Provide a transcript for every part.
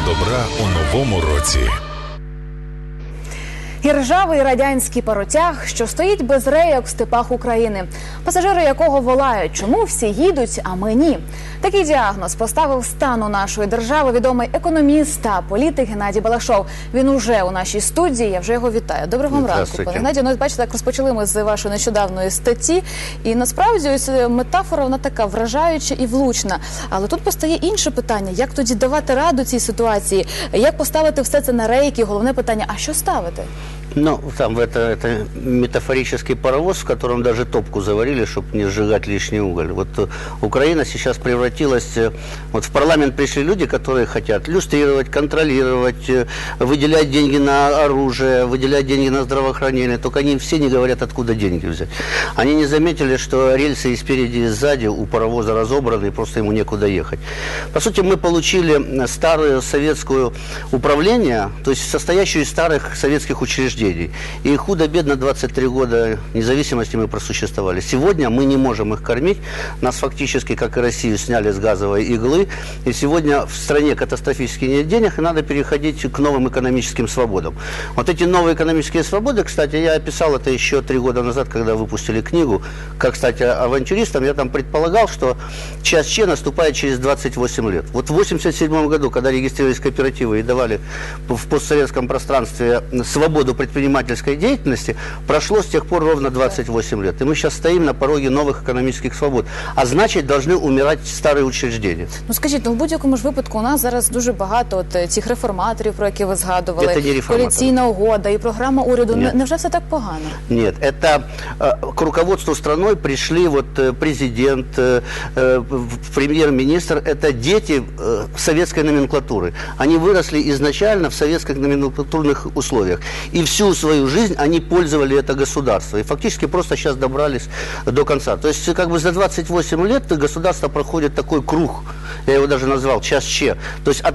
добра у новому році. І ржавий радянський паротяг, що стоїть без рейок в степах України, пасажири якого волають, чому всі їдуть, а ми ні. Такий діагноз поставив стану нашої держави відомий економіст та політик Геннадій Балашов. Він уже у нашій студії. Я вже його вітаю. Доброго вам ранку, пане Геннадію. Ну, бачите, як розпочали ми з вашої нещодавної статті. І насправді ось е, метафора вона така вражаюча і влучна. Але тут постає інше питання: як тоді давати раду цій ситуації? Як поставити все це на рейки? Головне питання: а що ставити? Ну, там это, это метафорический паровоз, в котором даже топку заварили, чтобы не сжигать лишний уголь. Вот э, Украина сейчас превратилась... э, Вот в парламент пришли люди, которые хотят люстрировать, контролировать, э, выделять деньги на оружие, выделять деньги на здравоохранение. Только они все не говорят, откуда деньги взять. Они не заметили, что рельсы и спереди, и сзади у паровоза разобраны, и просто ему некуда ехать. По сути, мы получили м, старую советскую управление, то есть состоящую из старых советских учреждений. И худо-бедно 23 года независимости мы просуществовали. Сегодня мы не можем их кормить. Нас фактически, как и Россию, сняли с газовой иглы. И сегодня в стране катастрофически нет денег, и надо переходить к новым экономическим свободам. Вот эти новые экономические свободы, кстати, я описал это еще три года назад, когда выпустили книгу. Как стать авантюристом, я там предполагал, что час Че наступает через 28 лет. Вот в 87 году, когда регистрировались кооперативы и давали в постсоветском пространстве свободу предпринимательской деятельности, прошло с тех пор ровно 28 лет. И мы сейчас стоим на пороге новых экономических свобод. А значит, должны умирать старые учреждения. Ну скажіть, ну в будь-якому ж випадку у нас зараз дуже багато от е, цих реформаторів, про які ви згадували, Це не реформатори. коаліційна угода і програма уряду. Ні. Не- Невже все так погано? Нет, это э, к руководству страной пришли вот э, президент, э, э, в- премьер-министр, это дети э, советской номенклатуры. Они выросли изначально в советских номенклатурных условиях. И всю свою жизнь они пользовали это государство. И фактически просто сейчас добрались до конца. То есть как бы за 28 лет государство проходит такой круг, я его даже назвал час Че. То есть от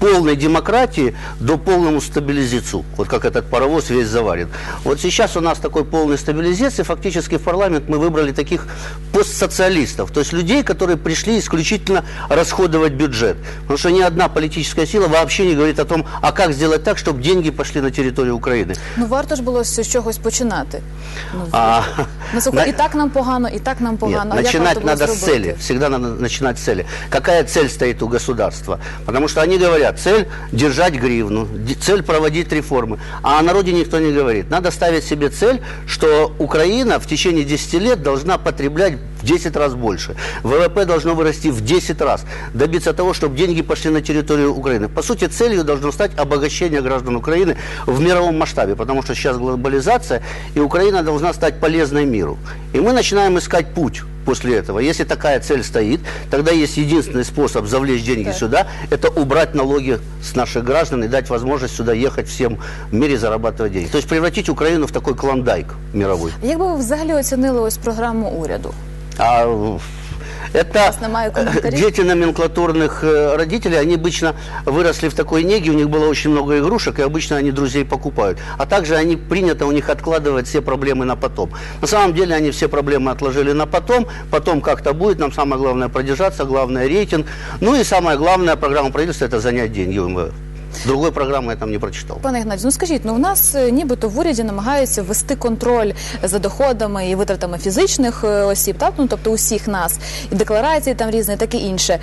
полной демократии до полному стабилизацию. Вот как этот паровоз весь заварен. Вот сейчас у нас такой полной стабилизации. Фактически в парламент мы выбрали таких постсоциалистов. То есть людей, которые пришли исключительно расходовать бюджет. Потому что ни одна политическая сила вообще не говорит о том, а как сделать так, чтобы деньги пошли на территорию Украины. Ну варто ж було з чогось починати. Ну, А, ну на- і так нам погано, і так нам погано. Нет, а начинать надо с цели. Всегда надо начинать с цели. Какая цель стоит у государства? Потому что они говорят, цель держать гривну, цель проводить реформы. А о народе никто не говорит. Надо ставить себе цель, что Украина в течение 10 лет должна потреблять в 10 раз больше. ВВП должно вырасти в 10 раз. Добиться того, чтобы деньги пошли на территорию Украины. По сути, целью должно стать обогащение граждан Украины в мировом масштабе. Потому что сейчас глобализация, и Украина должна стать полезной миру. И мы начинаем искать путь после этого. Если такая цель стоит, тогда есть единственный способ завлечь деньги Так. сюда, это убрать налоги с наших граждан и дать возможность сюда ехать всем в мире зарабатывать деньги. То есть превратить Украину в такой клондайк мировой. Як би ви взагалі оцінили ось програму уряду? А это дети номенклатурных э, родителей, они обычно выросли в такой неге, у них было очень много игрушек, и обычно они друзей покупают. А также они принято у них откладывать все проблемы на потом. На самом деле они все проблемы отложили на потом, потом как-то будет, нам самое главное продержаться, главное рейтинг. Ну и самое главное, программа правительства, это занять деньги у МВФ. Другой програми я там не прочитав. Пане Геннадію, ну скажіть, ну у нас е, нібито в уряді намагаються ввести контроль за доходами і витратами фізичних е, осіб, так ну тобто усіх нас, і декларації там різні, таке інше.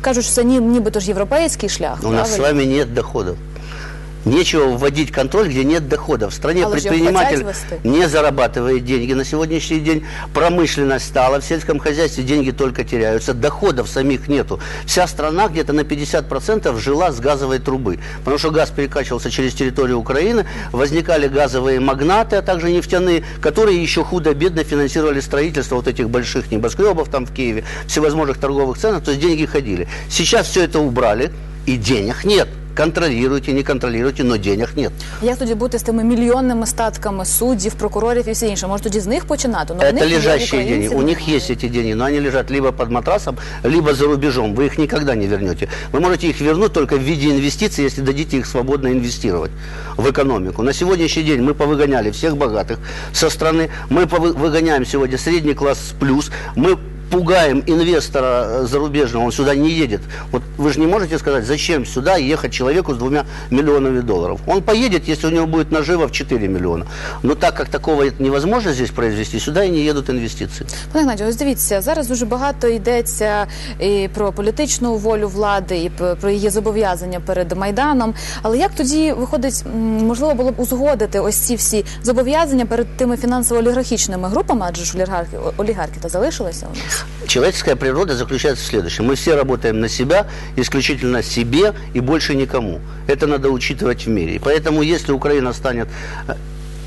Кажуть, що це ні, нібито ж європейський шлях. У нас с правильно? вами немає доходов. Нечего вводить контроль, где нет дохода. В стране його предприниматель не зарабатывает деньги. На сегодняшний день промышленность стала, в сельском хозяйстве деньги только теряются, доходов самих нету. Вся страна где-то на 50% жила с газовой трубы. Потому что газ перекачивался через территорию Украины, возникали газовые магнаты, а также нефтяные, которые еще худо-бедно финансировали строительство вот этих больших небоскребов там в Киеве, всевозможных торговых центров, то есть деньги ходили. Сейчас все это убрали, и денег нет Контролируйте, не контролируйте, но денег нет. Як тоді бути з тими мільйонними статками суддів, прокурорів і все інше? Може тоді з них починати? Ну, в Это них є, лежащие українців деньги. У них немає. есть эти деньги, но они лежат либо под матрасом, либо за рубежом. Вы их никогда не вернете. Вы можете их вернуть только в виде инвестиций, если дадите их свободно инвестировать в экономику. На сегодняшний день мы повыгоняли всех богатых со страны. Мы повы- выгоняем сегодня средний класс плюс. Мы пугаем инвестора э, зарубежного, он сюда не едет. Вот вы же не можете сказать, зачем сюда ехать человеку с двумя миллионами долларов. Он поедет, если у него будет нажива в 4 миллиона. Но так как такого невозможно здесь произвести, сюда и не едут инвестиции. Пане Геннадію, ось дивіться, зараз дуже багато йдеться і про політичну волю влади, і про її зобов'язання перед майданом. Але як тоді виходить, можливо було б узгодити ось ці всі зобов'язання перед тими фінансово-олігархічними групами, адже ж олігархи олігархи та залишилися у нас. Человеческая природа заключается в следующем. Мы все работаем на себя, исключительно себе и больше никому. Это надо учитывать в мире. И поэтому, если Украина станет э,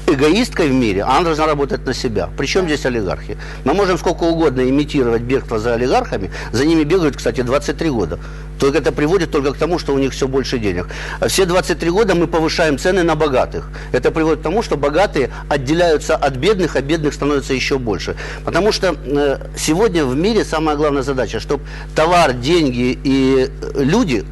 эгоисткой в мире, она должна работать на себя. Причем здесь олигархи? Мы можем сколько угодно имитировать бегство за олигархами. За ними бегают, кстати, 23 года. Только это приводит только к тому, что у них все больше денег. Все 23 года мы повышаем цены на богатых. Это приводит к тому, что богатые отделяются от бедных, а бедных становится еще больше. Потому что э, сегодня в мире самая главная задача, чтобы товар, деньги и э, люди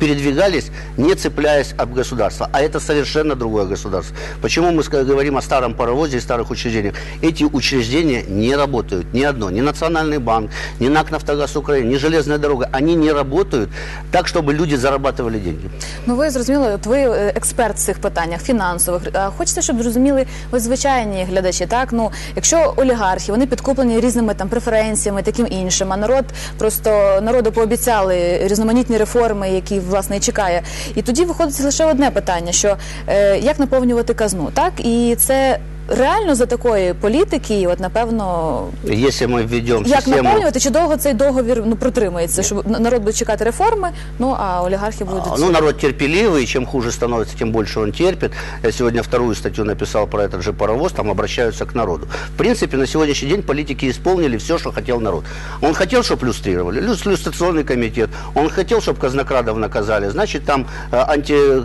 передвигались, не цепляясь от государства. А это совершенно другое государство. Почему мы ска- говорим о старом паровозе и старых учреждениях? Эти учреждения не работают. Ни одно. Ни Национальный банк, ни НАК «Нафтогаз Украины», ни Железная дорога. Они не работают так, чтобы люди зарабатывали деньги. Ну ви зрозуміли, от ви е, експерт в цих питаннях фінансових. А хочеться, щоб зрозуміли ось звичайні глядачі. Так ну якщо олігархи вони підкуплені різними там преференціями, таким іншим, а народ просто народу пообіцяли різноманітні реформи, які власне і чекає. І тоді виходить лише одне питання: що е, як наповнювати казну, так і це. Реально за такої політики, от напевно, Если мы введем як систему... наповнювати, чи довго цей договір ну протримається, щоб на- народ буде чекати реформи, ну а олігархи будуть А, Ну, народ терпеливый, и чем хуже становится, тем больше он терпит. Я сегодня вторую статью написал про этот же паровоз, там обращаются к народу. В принципе, на сегодняшний день политики исполнили все, что хотел народ. Он хотел, чтобы люстрировали, люс- люстрационный комитет. Он хотел, чтобы казнокрадов наказали, значит, там э,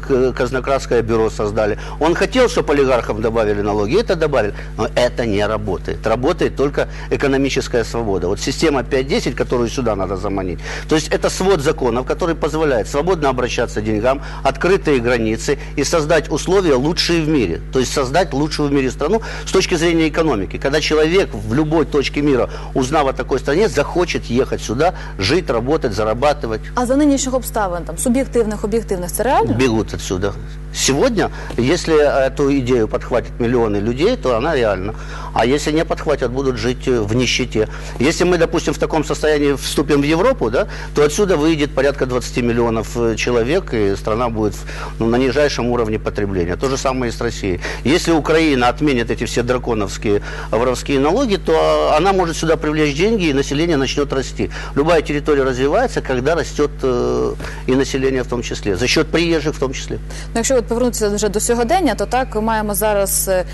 антиказнокрадское бюро создали. Он хотел, чтобы олигархам добавили налоги, это добавили. Но это не работает. Работает только экономическая свобода. Вот система 5.10, которую сюда надо заманить, то есть это свод законов, который позволяет свободно обращаться к деньгам, открытые границы и создать условия лучшие в мире. То есть создать лучшую в мире страну с точки зрения экономики. Когда человек в любой точке мира, узнав о такой стране, захочет ехать сюда, жить, работать, зарабатывать. А за нинішніх обставин, там суб'єктивних, об'єктивних, це реально? бегут отсюда. Сегодня, если эту идею подхватят миллионы людей, то она реальна. А если не подхватят, будут жить э, в нищете. Если мы, допустим, в таком состоянии вступим в Европу, да, то отсюда выйдет порядка 20 миллионов э, человек, и страна будет ну, на нижайшем уровне потребления. То же самое и с Россией. Если Украина отменит эти все драконовские воровские налоги, то она может сюда привлечь деньги, и население начнет расти. Любая территория развивается, когда растет э, и население в том числе, за счет приезжих в том числе. Ну, якщо от повернутися вже до сьогодення, то так маємо зараз е,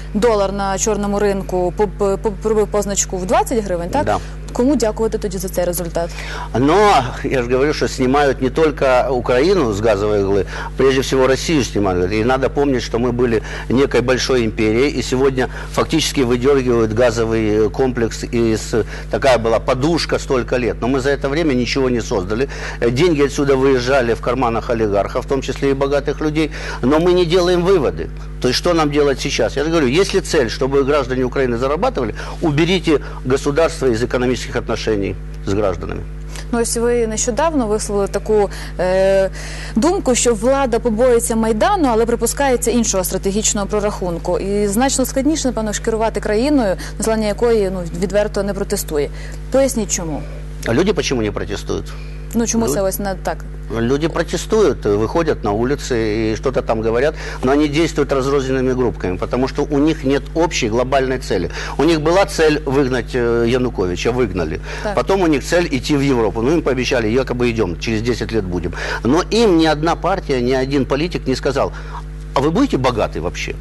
долар на чорному ринку пробив позначку в 20 гривень. Так Да. Кому дякувати тоді за цей результат? Но я же говорю, что снимают не только Украину с газовой иглы, прежде всего Россию снимают. И надо помнить, что мы были некой большой империей, и сегодня фактически выдергивают газовый комплекс из... Такая была подушка столько лет. Но мы за это время ничего не создали. Э, Деньги отсюда выезжали в карманах олигархов, в том числе и богатых людей. Но мы не делаем выводы. То есть что нам делать сейчас? Я же говорю, если цель, чтобы граждане Украины зарабатывали, уберите государство из экономических отношений с гражданами. Ну ось ви нещодавно висловили таку е, думку, що влада побоїться майдану, але припускається іншого стратегічного прорахунку. І значно складніше, напевно, ж керувати країною, населення якої ну відверто не протестує. Поясніть, чому? А люди почему не протестують? Ну чому Ну, це ось не так? Люди протестуют, выходят на улицы и что-то там говорят, но они действуют разрозненными группками, потому что у них нет общей глобальной цели. У них была цель выгнать э, Януковича, выгнали. Так. Потом у них цель идти в Европу. Ну, им пообещали, якобы идем, через 10 лет будем. Но им ни одна партия, ни один политик не сказал, а вы будете богаты вообще?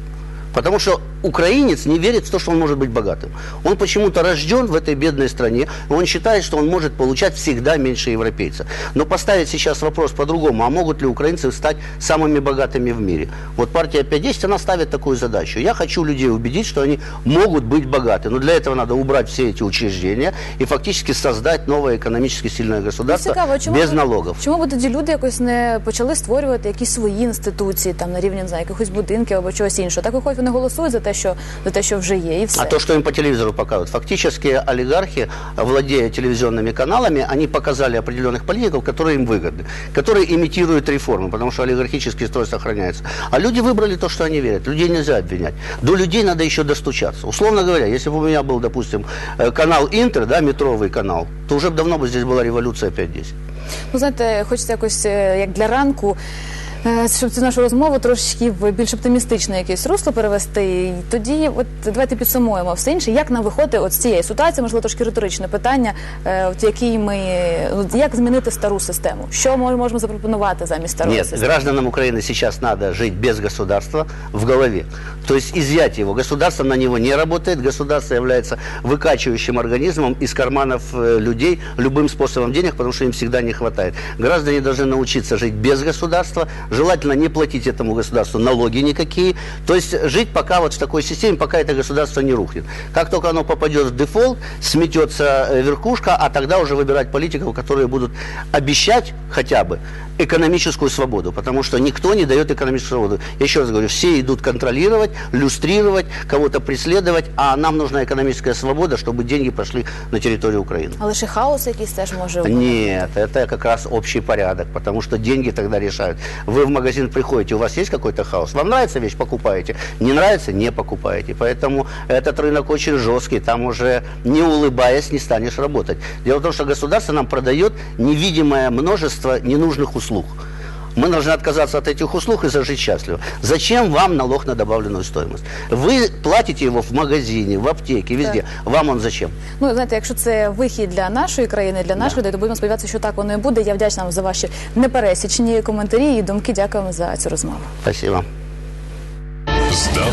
Потому что украинец не верит в то, что он может быть богатым. Он почему-то рожден в этой бедной стране, и он считает, что он может получать всегда меньше европейца. Но поставить сейчас вопрос по-другому, а могут ли украинцы стать самыми богатыми в мире? Вот партия 5.10, она ставит такую задачу. Я хочу людей убедить, что они могут быть богаты. Но для этого надо убрать все эти учреждения и фактически создать новое экономически сильное государство Цікаво, чому без б- налогов. Чому б тоді люди якось не почали створювати якісь свої інституції там на рівні не знаю, якихось будинків або чогось іншого? Так виходить, вони голосують за те, що за те, що вже є, і все. А то, что им по телевизору показывают. Фактически олигархи, владея телевизионными каналами, они показали определенных политиков, которые им выгодны, которые имитируют реформы, потому что олигархический строй сохраняется. А люди выбрали то, что они верят. Людей нельзя обвинять. До людей надо еще достучаться. Условно говоря, если бы у меня был, допустим, э, канал Интер, да, метровый канал, то уже б давно бы здесь была революция 5-10. Ну, знаєте, хочеться якось е, як для ранку. е, Щоб цю нашу розмову трошки в більш оптимістичне якесь русло перевести. І тоді, от давайте підсумуємо все інше. Як нам виходити от з цієї ситуації, можливо, трошки риторичне питання, е, от якій ми от як змінити стару систему? Що ми можемо запропонувати замість старої Нет, системи? гражданам Украины сейчас надо жить без государства в голове. То есть изъять его. Государство на него не работает. Государство является выкачивающим организмом из карманов э, людей любым способом денег, потому что им всегда не хватает. Граждане должны научиться жить без государства, желательно не платить этому государству налоги никакие. То есть жить пока вот в такой системе, пока это государство не рухнет. Как только оно попадет в дефолт, сметется э, верхушка, а тогда уже выбирать политиков, которые будут обещать хотя бы экономическую свободу, потому что никто не дает экономическую свободу. Я еще раз говорю, все идут контролировать, люстрировать, кого-то преследовать, а нам нужна экономическая свобода, чтобы деньги пошли на территорию Украины. Але ще хаос якийсь теж може Нет, это как раз общий порядок, потому что деньги тогда решают. Вы в магазин приходите, у вас есть какой-то хаос, вам нравится вещь, покупаете, не нравится, не покупаете. Поэтому этот рынок очень жесткий, там уже не улыбаясь не станешь работать. Дело в том, что государство нам продает невидимое множество ненужных услуг. Мы должны отказаться от этих услуг и зажить счастливо. Зачем вам налог на добавленную стоимость? Вы платите его в магазине, в аптеке, везде. Вам он зачем? Ну, знаєте, якщо це вихід для нашої країни, для наших людей, то будемо сподіватися, що так воно і буде. Я вдячна вам за ваші непересічні коментарі і думки. Дякуємо за цю розмову. Спасибо. Здавна